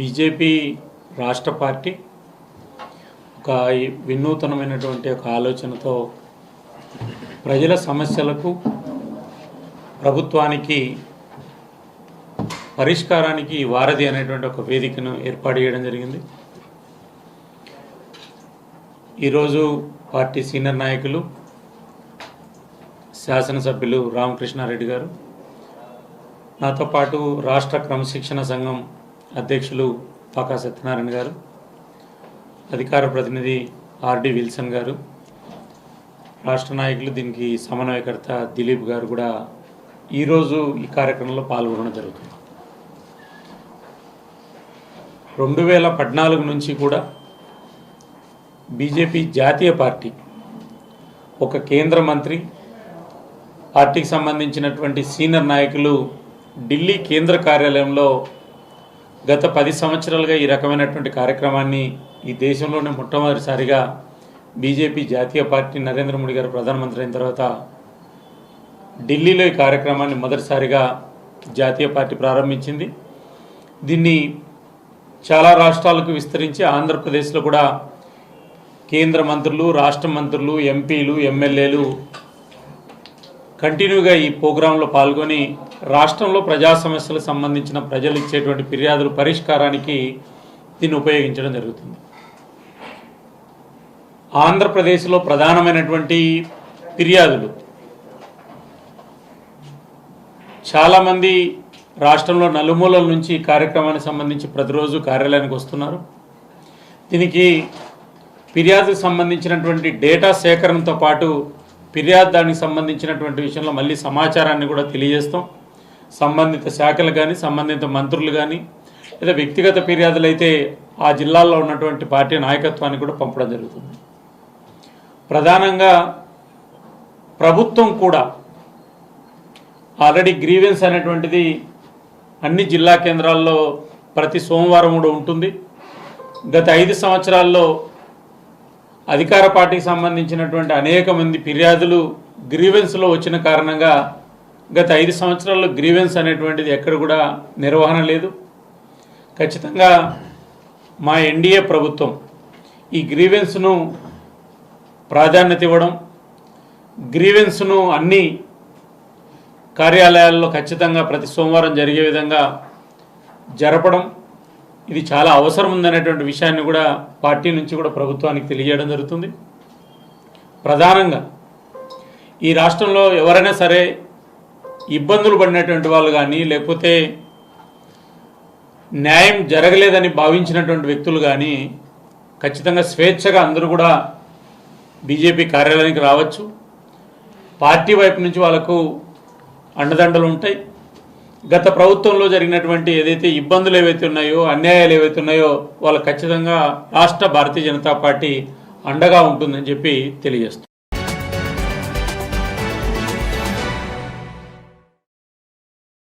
BJP రాష్ట్ర party ఒక వినూతనమైనటువంటి ఒక ఆలోచనతో ప్రజల సమస్యలకు ప్రభుత్వానికి పరిష్కారానికి వారధి అనేటువంటి ఒక వేదికను ఏర్పాటు చేయడం జరిగింది. ఈరోజు పార్టీ సీనియర్ నాయకులు శాసనసభ్యులు రామకృష్ణారెడ్డి గారు. నాతో పాటు రాష్ట్ర క్రమశిక్షణ సంఘం అధ్యక్షులు పాకా సత్యనారాయణ గారు అధికార ప్రతినిధి ఆర్డి విల్సన్ గారు రాష్ట్ర నాయకులు దీనికి సమన్వయకర్త దిలీప్ గారు కూడా ఈరోజు ఈ కార్యక్రమంలో పాల్గొనడం జరుగుతుంది. రెండు వేల పద్నాలుగు నుంచి కూడా బీజేపీ జాతీయ పార్టీ ఒక కేంద్ర మంత్రి పార్టీకి సంబంధించినటువంటి సీనియర్ నాయకులు ఢిల్లీ కేంద్ర కార్యాలయంలో గత పది సంవత్సరాలుగా ఈ రకమైనటువంటి కార్యక్రమాన్ని ఈ దేశంలోనే మొట్టమొదటిసారిగా బీజేపీ జాతీయ పార్టీ నరేంద్ర మోడీ గారు ప్రధానమంత్రి అయిన తర్వాత ఢిల్లీలో ఈ కార్యక్రమాన్ని మొదటిసారిగా జాతీయ పార్టీ ప్రారంభించింది. దీన్ని చాలా రాష్ట్రాలకు విస్తరించి ఆంధ్రప్రదేశ్లో కూడా కేంద్ర మంత్రులు రాష్ట్ర మంత్రులు ఎంపీలు ఎమ్మెల్యేలు కంటిన్యూగా ఈ ప్రోగ్రాంలో పాల్గొని రాష్ట్రంలో ప్రజా సమస్యలకు సంబంధించిన ప్రజలు ఇచ్చేటువంటి ఫిర్యాదుల పరిష్కారానికి దీన్ని ఉపయోగించడం జరుగుతుంది. ఆంధ్రప్రదేశ్లో ప్రధానమైనటువంటి ఫిర్యాదులు. చాలామంది రాష్ట్రంలో నలుమూలల నుంచి కార్యక్రమానికి సంబంధించి ప్రతిరోజు కార్యాలయానికి వస్తున్నారు. దీనికి ఫిర్యాదుకు సంబంధించినటువంటి డేటా సేకరణతో పాటు ఫిర్యాదు దానికి సంబంధించినటువంటి విషయంలో మళ్ళీ సమాచారాన్ని కూడా తెలియజేస్తాం. సంబంధిత శాఖలు కానీ సంబంధిత మంత్రులు కానీ లేదా వ్యక్తిగత ఫిర్యాదులు అయితే ఆ జిల్లాల్లో ఉన్నటువంటి పార్టీ నాయకత్వాన్ని కూడా పంపడం జరుగుతుంది. ప్రధానంగా ప్రభుత్వం కూడా ఆల్రెడీ గ్రీవెన్స్ అనేటువంటిది అన్ని జిల్లా కేంద్రాల్లో ప్రతి సోమవారం కూడా ఉంటుంది. గత ఐదు సంవత్సరాల్లో అధికార పార్టీకి సంబంధించినటువంటి అనేక మంది ఫిర్యాదులు గ్రీవెన్స్లో వచ్చిన కారణంగా గత ఐదు సంవత్సరాల్లో గ్రీవెన్స్ అనేటువంటిది ఎక్కడ కూడా నిర్వహణ లేదు. ఖచ్చితంగా మా ఎన్డీఏ ప్రభుత్వం ఈ గ్రీవెన్స్ను ప్రాధాన్యత ఇవ్వడం గ్రీవెన్స్ను అన్ని కార్యాలయాల్లో ఖచ్చితంగా ప్రతి సోమవారం జరిగే విధంగా జరపడం ఇది చాలా అవసరం ఉందనేటువంటి విషయాన్ని కూడా పార్టీ నుంచి కూడా ప్రభుత్వానికి తెలియజేయడం జరుగుతుంది. ప్రధానంగా ఈ రాష్ట్రంలో ఎవరైనా సరే ఇబ్బందులు పడినటువంటి వాళ్ళు కానీ లేకపోతే న్యాయం జరగలేదని భావించినటువంటి వ్యక్తులు కానీ ఖచ్చితంగా స్వేచ్ఛగా అందరూ కూడా బీజేపీ కార్యాలయానికి రావచ్చు. పార్టీ వైపు నుంచి వాళ్ళకు అండదండలు ఉంటాయి. గత ప్రభుత్వంలో జరిగినటువంటి ఏదైతే ఇబ్బందులు ఏవైతే ఉన్నాయో అన్యాయాలు ఏవైతే ఉన్నాయో వాళ్ళు ఖచ్చితంగా రాష్ట్ర భారతీయ జనతా పార్టీ అండగా ఉంటుందని చెప్పి తెలియజేస్తుంది